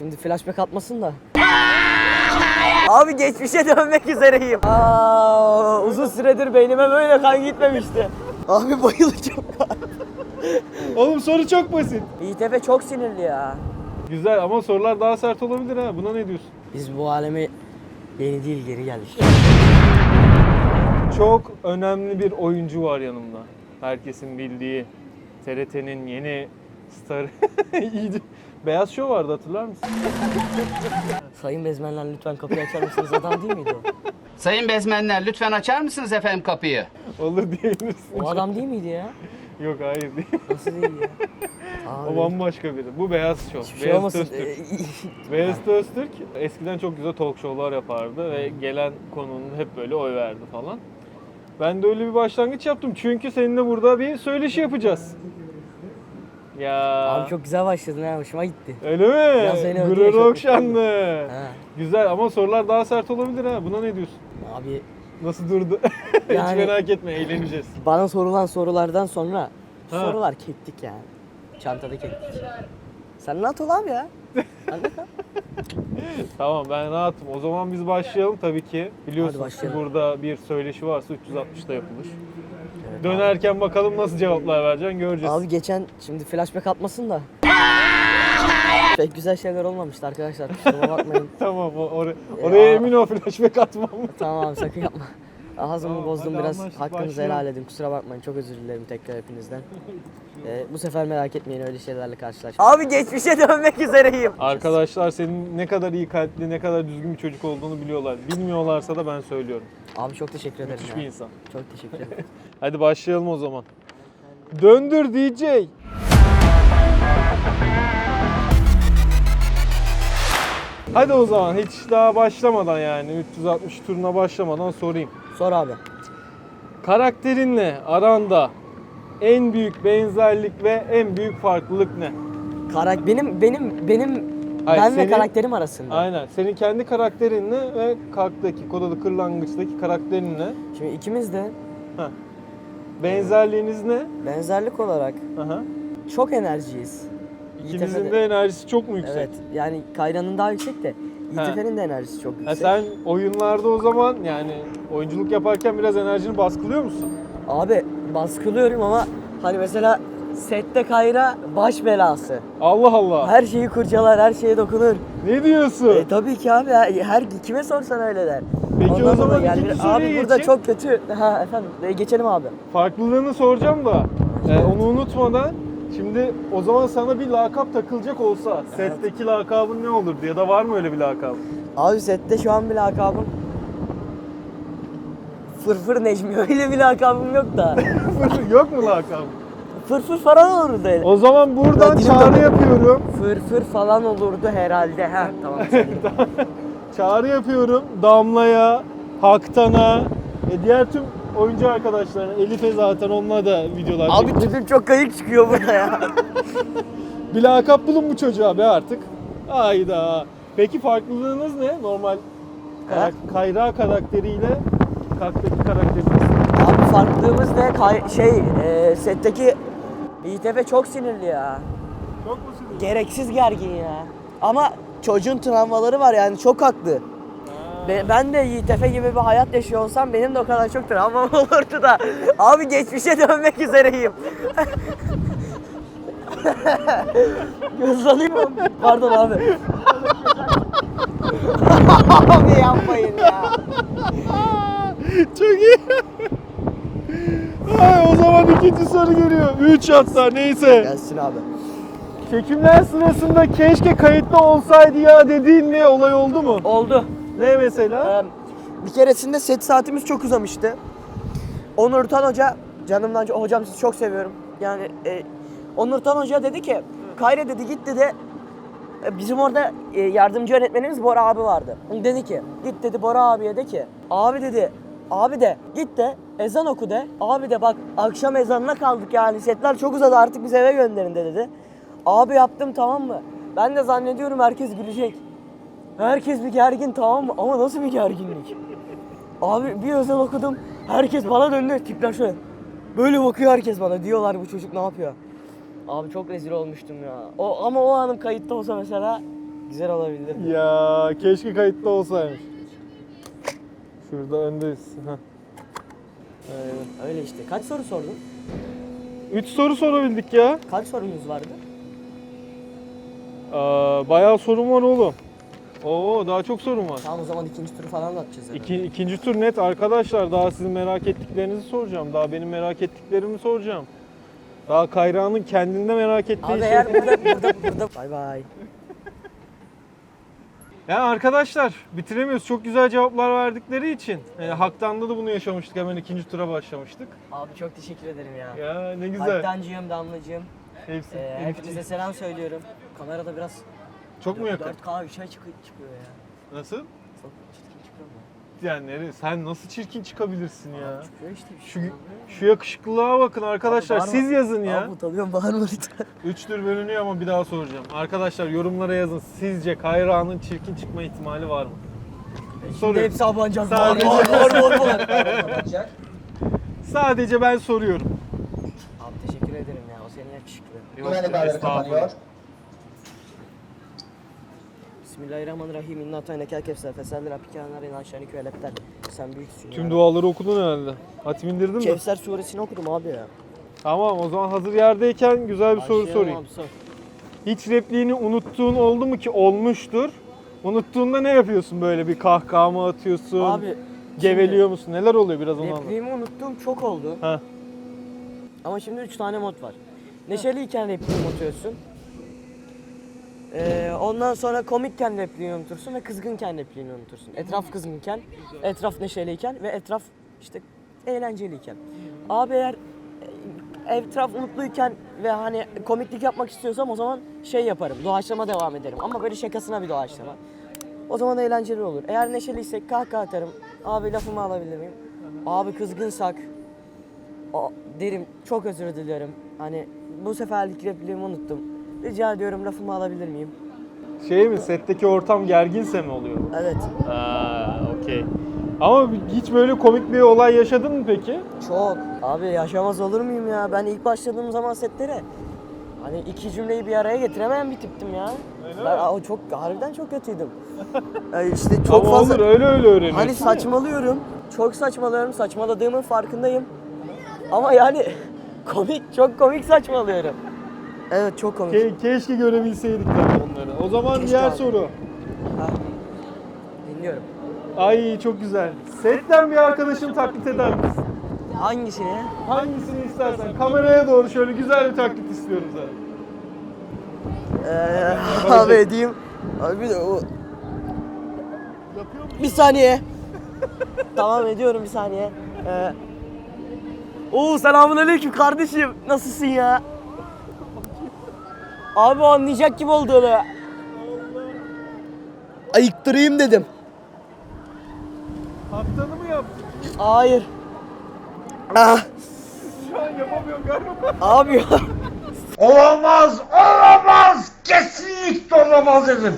şimdi flashback atmasın da. Abi geçmişe dönmek üzereyim. Aa, uzun süredir beynime böyle kan gitmemişti. Abi bayılacağım. Oğlum soru çok basit. İTF çok sinirli ya. Güzel ama sorular daha sert olabilir ha. Buna ne diyorsun? Biz bu aleme yeni değil geri geldik. Çok önemli bir oyuncu var yanımda. Herkesin bildiği TRT'nin yeni starı. İyiydi. Beyaz Show vardı hatırlar mısın? Sayın bezmenler lütfen kapıyı açar mısınız? Adam değil miydi o? Sayın bezmenler lütfen açar mısınız efendim kapıyı? Olur diyebilirsin. O adam değil miydi ya? Yok hayır değil. Nasıl değil ya? O Abi. bambaşka biri. Bu Beyaz Show. Hiçbir şey Beyaz olmasın. Öztürk. Beyaz Öztürk eskiden çok güzel talk show'lar yapardı ve gelen konunun hep böyle oy verdi falan. Ben de öyle bir başlangıç yaptım çünkü seninle burada bir söyleşi yapacağız. Ya. Abi çok güzel başladın ha hoşuma gitti. Öyle mi? Biraz beni ödüyor Gurur çok. okşandı. Ha. Güzel ama sorular daha sert olabilir ha. Buna ne diyorsun? Abi Nasıl durdu? Yani- Hiç merak etme eğleneceğiz. bana sorulan sorulardan sonra Ha. sorular kektik yani. Çantada kektik. Sen rahat ol abi ya. Tamam ben rahatım. O zaman biz başlayalım tabii ki. Biliyorsunuz ki başlayalım. burada bir söyleşi varsa 360'da yapılır. Dönerken bakalım nasıl cevaplar vereceksin göreceğiz. Abi geçen şimdi flashback atmasın da. Pek güzel şeyler olmamıştı arkadaşlar. Kusuruma bakmayın. Tamam o- oraya, oraya Ya. emin ol flashback atmam. tamam abi sakın yapma. Ağzımı Tamam, bozdum biraz. anlaştık, Hakkınızı başlayalım. helal edin. Kusura bakmayın. Çok özür dilerim tekrar hepinizden. Ee, bu sefer merak etmeyin öyle şeylerle karşılaşmayın. Abi geçmişe dönmek üzereyim. Arkadaşlar senin ne kadar iyi kalpli, ne kadar düzgün bir çocuk olduğunu biliyorlar. Bilmiyorlarsa da ben söylüyorum. Abi çok teşekkür ederim Müthiş bir ya. insan. Çok teşekkür ederim. Hadi başlayalım o zaman. Döndür DJ. Hadi o zaman hiç daha başlamadan yani 360 turuna başlamadan sorayım. Sor abi. Karakterinle aranda en büyük benzerlik ve en büyük farklılık ne? Karak benim benim benim Hayır, ben ve senin- karakterim arasında. Aynen. Senin kendi karakterinle ve kalktaki, kodalı kırlangıçtaki karakterinle Şimdi ikimiz de heh, benzerliğiniz ne? benzerlik olarak Aha. çok enerjiyiz. İkinizin de enerjisi çok mu yüksek? Evet. Yani Kayra'nın daha yüksek de Ha. İTF'nin de enerjisi çok Ha, yüksek. sen oyunlarda o zaman yani oyunculuk yaparken biraz enerjini baskılıyor musun? Abi baskılıyorum ama hani mesela sette Kayra baş belası. Allah Allah. Her şeyi kurcalar, her şeye dokunur. Ne diyorsun? E tabii ki abi her kime sorsan öyle der. Peki o Ondan zaman dolayı ikinci soruya Abi burada geçeyim. çok kötü. Ha efendim e, geçelim abi. Farklılığını soracağım da e, onu unutmadan şimdi o zaman sana bir lakap takılacak olsa setteki lakabın ne olurdu ya da var mı öyle bir lakabın? Abi sette şu an bir lakabım Fırfır Necmi öyle bir lakabım yok da. Yok mu lakabın? Fırfır falan olurdu. öyle. O zaman buradan Dilim çağrı dönüyor. yapıyorum. Fırfır falan olurdu herhalde. Ha tamam. Çağrı yapıyorum Damla'ya, Haktan'a, e, diğer tüm oyuncu arkadaşlarına, Elif'e zaten onunla da videolar abi çektim. tipim çok kayık çıkıyor burada ya. Bir lakap bulun bu çocuğa be artık. Hayda. Peki farklılığınız ne? Normal karak- Kayra karakteriyle kalktaki karakteriniz. Abi farklılığımız ne? Kay- şey e, setteki İTF çok sinirli ya. Çok mu sinirli? Gereksiz gergin ya. Ama çocuğun travmaları var yani çok haklı. Be- ben de YTF gibi bir hayat yaşıyor olsam benim de o kadar çok travmam olurdu da. Abi geçmişe dönmek üzereyim. Mı? Pardon abi. abi yapmayın ya. Çok iyi. Ay, o zaman ikinci soru geliyor. Üç hatta neyse. Gelsin abi. Çekimler sırasında keşke kayıtlı olsaydı ya dediğin ne olay oldu mu? Oldu. Ne mesela? Bir keresinde set saatimiz çok uzamıştı. Onur Tan Hoca, canımdan çok, hocam sizi çok seviyorum. Yani e, Onur Tan Hoca dedi ki, Kayre dedi git dedi, e, bizim orada e, yardımcı öğretmenimiz Bora abi vardı. Dedi ki, git dedi Bora abiye de ki, abi dedi, abi de git de ezan oku de. Abi de bak akşam ezanına kaldık yani setler çok uzadı artık biz eve gönderin de dedi. Abi yaptım tamam mı? Ben de zannediyorum herkes gülecek. Herkes bir gergin tamam mı? Ama nasıl bir gerginlik? Abi bir özel okudum. Herkes bana döndü. Tipler şöyle. Böyle bakıyor herkes bana. Diyorlar bu çocuk ne yapıyor? Abi çok rezil olmuştum ya. O, ama o anım kayıtta olsa mesela Güzel olabilir. Ya keşke kayıtlı olsaymış. Şurada öndeyiz. Heh. Aynen. Öyle işte. Kaç soru sordun? Üç soru sorabildik ya. Kaç sorumuz vardı? Aa, bayağı sorum var oğlum. Oo daha çok sorum var. Tamam o zaman ikinci turu falan da atacağız. herhalde. İki, ikinci tur net arkadaşlar. Daha sizin merak ettiklerinizi soracağım. Daha benim merak ettiklerimi soracağım. Daha Kayra'nın kendinde merak ettiği Abi şey. eğer burada burada burada bay bay. Ya arkadaşlar bitiremiyoruz. Çok güzel cevaplar verdikleri için. Yani Haktan'da da bunu yaşamıştık. Hemen ikinci tura başlamıştık. Abi çok teşekkür ederim ya. Ya ne güzel. Haktancığım, Damlacığım. Hepsi. Ee, hepinize selam söylüyorum. Kamerada biraz Çok mu yakın? 4K 3'e çıkıyor, çıkıyor ya. Nasıl? Çok çirkin çıkıyor mu? Yani nereye? Sen nasıl çirkin çıkabilirsin ya? Çıkıyor işte bir Şu, şey. şu yakışıklılığa bakın arkadaşlar. Abi bağırma. Siz yazın ya. Abi utanıyorum bağırma lütfen. Üçtür bölünüyor ama bir daha soracağım. Arkadaşlar yorumlara yazın. Sizce Kayra'nın çirkin çıkma ihtimali var mı? Şimdi Soruyorum. hepsi abanacak. Sadece- Bağır bağır bağır bağır. Sadece ben soruyorum. Abi teşekkür ederim ya. O senin yakışıklı. Güvenlik alanları kapanıyor. Bismillahirrahmanirrahim. İnna atayna kel kevser. Fesalli rabbike anar in aşağını kölepten. Sen büyüksün Tüm ya. duaları okudun herhalde. Hatim indirdin mi? Kevser suresini okudum abi ya. Tamam o zaman hazır yerdeyken güzel bir soru Başlayalım sorayım. abi, sor. Hiç repliğini unuttuğun oldu mu ki olmuştur? Unuttuğunda ne yapıyorsun böyle bir kahkaha mı atıyorsun? Abi geveliyor musun? Neler oluyor biraz onu anlat. repliğimi unuttuğum çok oldu. Ha. Ama şimdi 3 tane mod var. Neşeliyken repliğini unutuyorsun. Ee, ondan sonra komikken repliğini unutursun ve kızgınken repliğini unutursun. Etraf kızgınken, etraf neşeliyken ve etraf işte eğlenceliyken. Abi eğer e, etraf mutluyken ve hani komiklik yapmak istiyorsam o zaman şey yaparım. Doğaçlama devam ederim. Ama böyle şakasına bir doğaçlama. O zaman eğlenceli olur. Eğer neşeliysek kahkaha atarım. Abi lafımı alabilir miyim? Abi kızgınsak derim çok özür dilerim. Hani bu seferlik repliğimi unuttum. Rica ediyorum lafımı alabilir miyim? Şey mi setteki ortam gerginse mi oluyor? Evet. Aa, okey. Ama hiç böyle komik bir olay yaşadın mı peki? Çok. Abi yaşamaz olur muyum ya? Ben ilk başladığım zaman setlere hani iki cümleyi bir araya getiremeyen bir tiptim ya. Öyle ben mi? o çok harbiden çok kötüydüm. Yani işte çok Ama fazla olur öyle öyle öğreniyorsun. hani saçmalıyorum. Çok saçmalıyorum. Saçmaladığımın farkındayım. Ama yani komik, çok komik saçmalıyorum. Evet çok komik. Ke- keşke görebilseydik tabii onları. O zaman Keşke diğer abi. soru. Ha. Dinliyorum. Ay çok güzel. Setten bir arkadaşını taklit eder misin? Hangisini? Hangisini istersen. Kameraya doğru şöyle güzel bir taklit istiyorum sana. Ee, abi edeyim. Abi bir de o... Bir saniye. tamam ediyorum bir saniye. Ee, Oo selamun aleyküm kardeşim. Nasılsın ya? Abi o anlayacak gibi oldu öyle. Ayıktırayım dedim. Haftanı mı yaptın? Hayır. Ah, Şu an yapamıyorum galiba. abi ya. Olamaz, olamaz, kesinlikle olamaz dedim.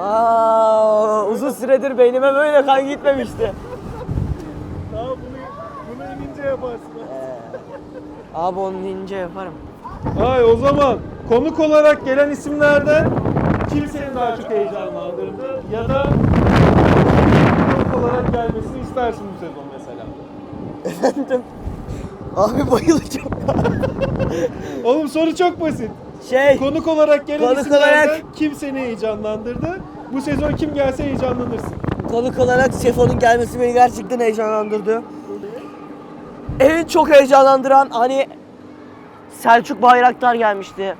Aa, uzun süredir beynime böyle kan gitmemişti. Daha bunu, bunu inince yaparsın. Abi onu ince yaparım. Ay o zaman konuk olarak gelen isimlerden kim seni daha çok heyecanlandırdı ya da konuk olarak gelmesini istersin bu sezon mesela. Efendim? Abi bayılacağım. Oğlum soru çok basit. Şey, Konuk olarak gelen Konuk isimlerden olarak- kim seni heyecanlandırdı? Bu sezon kim gelse heyecanlanırsın. konuk olarak Sefo'nun gelmesi beni gerçekten heyecanlandırdı. En çok heyecanlandıran hani Selçuk Bayraktar gelmişti.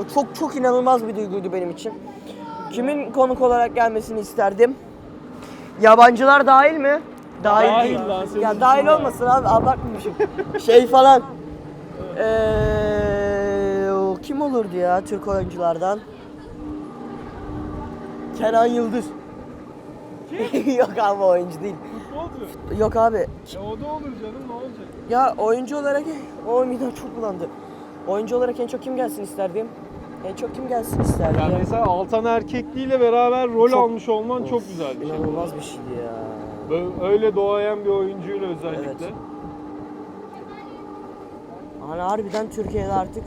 O çok çok inanılmaz bir duyguydu benim için. Kimin konuk olarak gelmesini isterdim? Yabancılar dahil mi? Dahil, Dahil değil. lan, Ya dahil olmasın abi abartmamışım. şey falan. Eee o kim olurdu ya Türk oyunculardan? Kenan Yıldız. Yok abi oyuncu değil. Futbolcu. Yok abi. Ya o da olur canım ne olacak? Ya oyuncu olarak o midem çok bulandı. Oyuncu olarak en çok kim gelsin isterdim? En çok kim gelsin isterdim? Yani ya? mesela Altan Erkekli'yle beraber rol Çok- almış olman çok güzel bir şey. İnanılmaz bir şeydi ya. Böyle- Öyle doğayan bir oyuncuyla özellikle. Evet. Hani harbiden Türkiye'de artık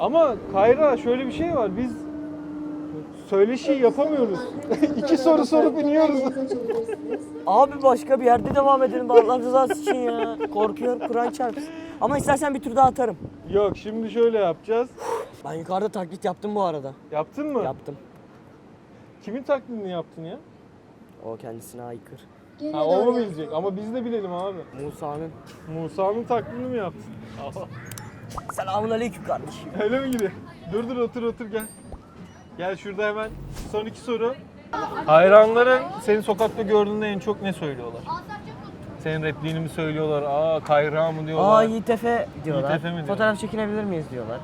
Ama Kayra şöyle bir şey var. Biz söyleşi yapamıyoruz. İki soru sorup iniyoruz. Abi başka bir yerde devam edelim Allah rızası için ya. Korkuyorum Kur'an çarpsın. Ama istersen bir tur daha atarım. Yok şimdi şöyle yapacağız. Ben yukarıda taklit yaptım bu arada. Yaptın mı? Yaptım. Kimin taklidini yaptın ya? O kendisine aykır. Ha o mu bilecek? Ama biz de bilelim abi. Musa'nın. Musa'nın taklidini mi yaptın? Selamun aleyküm kardeşim. Öyle mi gidiyor? Dur dur otur otur gel. Gel şurada hemen son iki soru. Hayranların seni sokakta gördüğünde en çok ne söylüyorlar? Senin repliğini mi söylüyorlar? Aa Kayra mı diyorlar? Aa Yiğit Efe diyorlar. Yiğit Efe mi diyor? Fotoğraf çekinebilir miyiz diyorlar.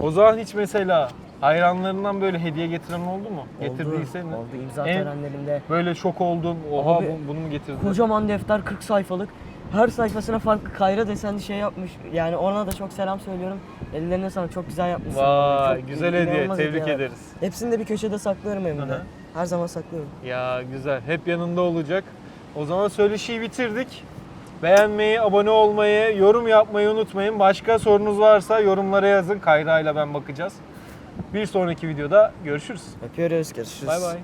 O zaman hiç mesela hayranlarından böyle hediye getiren oldu mu? Getirdiyse oldu, ne? oldu imza En- törenlerinde. Böyle şok oldun. Oha Abi, bu- bunu mu getirdin? Kocaman defter 40 sayfalık. Her sayfasına farklı kayra desenli şey yapmış. Yani ona da çok selam söylüyorum. Ellerine sana çok güzel yapmışsın. Vay Çok güzel hediye. Tebrik hediye. ederiz. Hepsini de bir köşede saklıyorum evimde. Her zaman saklıyorum. Ya güzel. Hep yanında olacak. O zaman söyleşiyi bitirdik. Beğenmeyi, abone olmayı, yorum yapmayı unutmayın. Başka sorunuz varsa yorumlara yazın. Kayra ile ben bakacağız. Bir sonraki videoda görüşürüz. Öpüyoruz. Görüşürüz. Bay bay.